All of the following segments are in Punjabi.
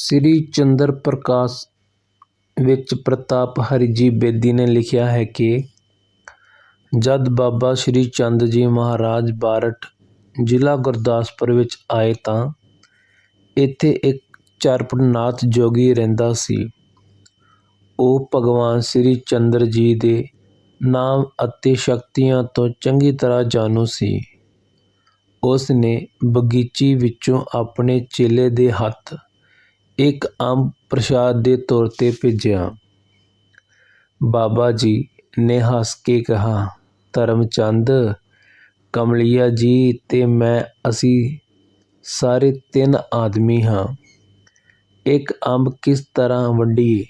ਸ੍ਰੀ ਚੰਦਰ ਪ੍ਰਕਾਸ਼ ਵਿੱਚ ਪ੍ਰਤਾਪ ਹਰਿਜੀ ਬੇਦੀ ਨੇ ਲਿਖਿਆ ਹੈ ਕਿ ਜਦ ਬਾਬਾ ਸ੍ਰੀ ਚੰਦ ਜੀ ਮਹਾਰਾਜ ਬਾਰਠ ਜ਼ਿਲ੍ਹਾ ਗੁਰਦਾਸਪੁਰ ਵਿੱਚ ਆਏ ਤਾਂ ਇੱਥੇ ਇੱਕ ਚਰਪਨਾਥ ਜੋਗੀ ਰਹਿੰਦਾ ਸੀ। ਉਹ ਭਗਵਾਨ ਸ੍ਰੀ ਚੰਦਰ ਜੀ ਦੇ ਨਾਮ ਅਤੇ ਸ਼ਕਤੀਆਂ ਤੋਂ ਚੰਗੀ ਤਰ੍ਹਾਂ ਜਾਣੂ ਸੀ। ਉਸ ਨੇ ਬਗੀਚੀ ਵਿੱਚੋਂ ਆਪਣੇ ਚੇਲੇ ਦੇ ਹੱਥ ਇੱਕ ਅੰਬ ਪ੍ਰਸਾਦ ਦੇ ਤੌਰ ਤੇ ਭੇਜਿਆ। ਬਾਬਾ ਜੀ ਨੇ ਹੱਸ ਕੇ ਕਿਹਾ, ਧਰਮਚੰਦ, ਕਮਲੀਆ ਜੀ ਅਤੇ ਮੈਂ ਅਸੀਂ ਸਾਰੇ ਤਿੰਨ ਆਦਮੀ ਹਾਂ। ਇੱਕ ਅੰਬ ਕਿਸ ਤਰ੍ਹਾਂ ਵੰਡੀਏ?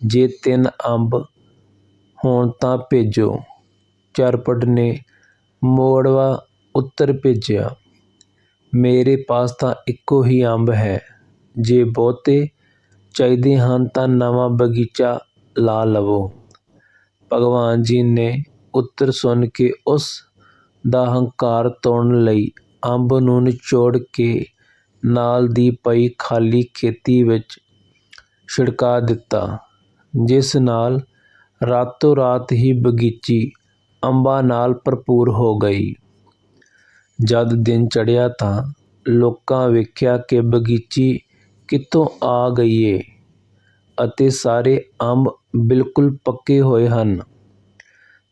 ਜੇ ਤਿੰਨ ਅੰਬ ਹੋਣ ਤਾਂ ਭੇਜੋ। ਚਰਪਟ ਨੇ ਮੋੜਵਾ ਉੱਤਰ ਭੇਜਿਆ, ਮੇਰੇ ਪਾਸ ਤਾਂ ਇੱਕੋ ਹੀ ਅੰਬ ਹੈ। ਜੇ ਬਹੁਤੇ ਚਾਹੀਦੇ ਹਨ ਤਾਂ ਨਵਾਂ ਬਗੀਚਾ ਲਾ ਲਵੋ। ਭਗਵਾਨ ਜੀ ਨੇ ਉੱਤਰ ਸੁਣ ਕੇ ਉਸ ਦਾ ਹੰਕਾਰ ਤੋੜਨ ਲਈ ਅੰਬ ਨੂੰ ਨਿਚੋੜ ਕੇ ਨਾਲ ਦੀ ਪਈ ਖਾਲੀ ਖੇਤੀ ਵਿੱਚ ਛਿੜਕਾ ਦਿੱਤਾ, ਜਿਸ ਨਾਲ ਰਾਤੋਂ ਰਾਤ ਹੀ ਬਗੀਚੀ ਅੰਬਾਂ ਨਾਲ ਭਰਪੂਰ ਹੋ ਗਈ। ਜਦ ਦਿਨ ਚੜ੍ਹਿਆ ਤਾਂ ਲੋਕਾਂ ਵੇਖਿਆ ਕਿ ਬਗੀਚੀ ਕਿੱਥੋਂ ਆ ਗਈ ਏ ਅਤੇ ਸਾਰੇ ਅੰਬ ਬਿਲਕੁਲ ਪੱਕੇ ਹੋਏ ਹਨ।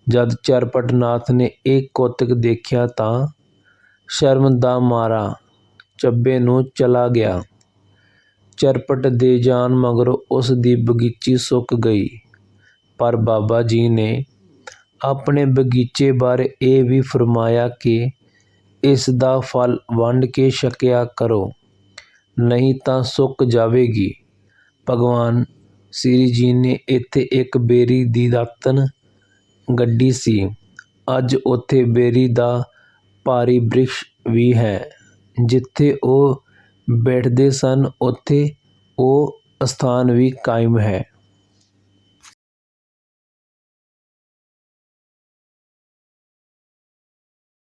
ਜਦ ਚਰਪਟ ਨਾਥ ਨੇ ਇਹ ਕੌਤਕ ਦੇਖਿਆ ਤਾਂ ਸ਼ਰਮ ਦਾ ਮਾਰਾ ਚੱਬੇ ਨੂੰ ਚਲਾ ਗਿਆ। ਚਰਪਟ ਦੇ ਜਾਣ ਮਗਰੋਂ ਉਸ ਦੀ ਬਗੀਚੀ ਸੁੱਕ ਗਈ। ਪਰ ਬਾਬਾ ਜੀ ਨੇ ਆਪਣੇ ਬਗੀਚੇ ਬਾਰੇ ਇਹ ਵੀ ਫਰਮਾਇਆ ਕਿ ਇਸ ਦਾ ਫਲ ਵੰਡ ਕੇ ਛਕਿਆ ਕਰੋ, ਨਹੀਂ ਤਾਂ ਸੁੱਕ ਜਾਵੇਗੀ। ਭਗਵਾਨ ਸ੍ਰੀ ਜੀ ਨੇ ਇੱਥੇ ਇੱਕ ਬੇਰੀ ਦੀ ਦਾਤਣ ਗੱਡੀ ਸੀ। ਅੱਜ ਉੱਥੇ ਬੇਰੀ ਦਾ ਭਾਰੀ ਬ੍ਰਿਸ਼ ਵੀ ਹੈ। ਜਿੱਥੇ ਉਹ ਬੈਠਦੇ ਸਨ, ਉੱਥੇ ਉਹ ਅਸਥਾਨ ਵੀ ਕਾਇਮ ਹੈ।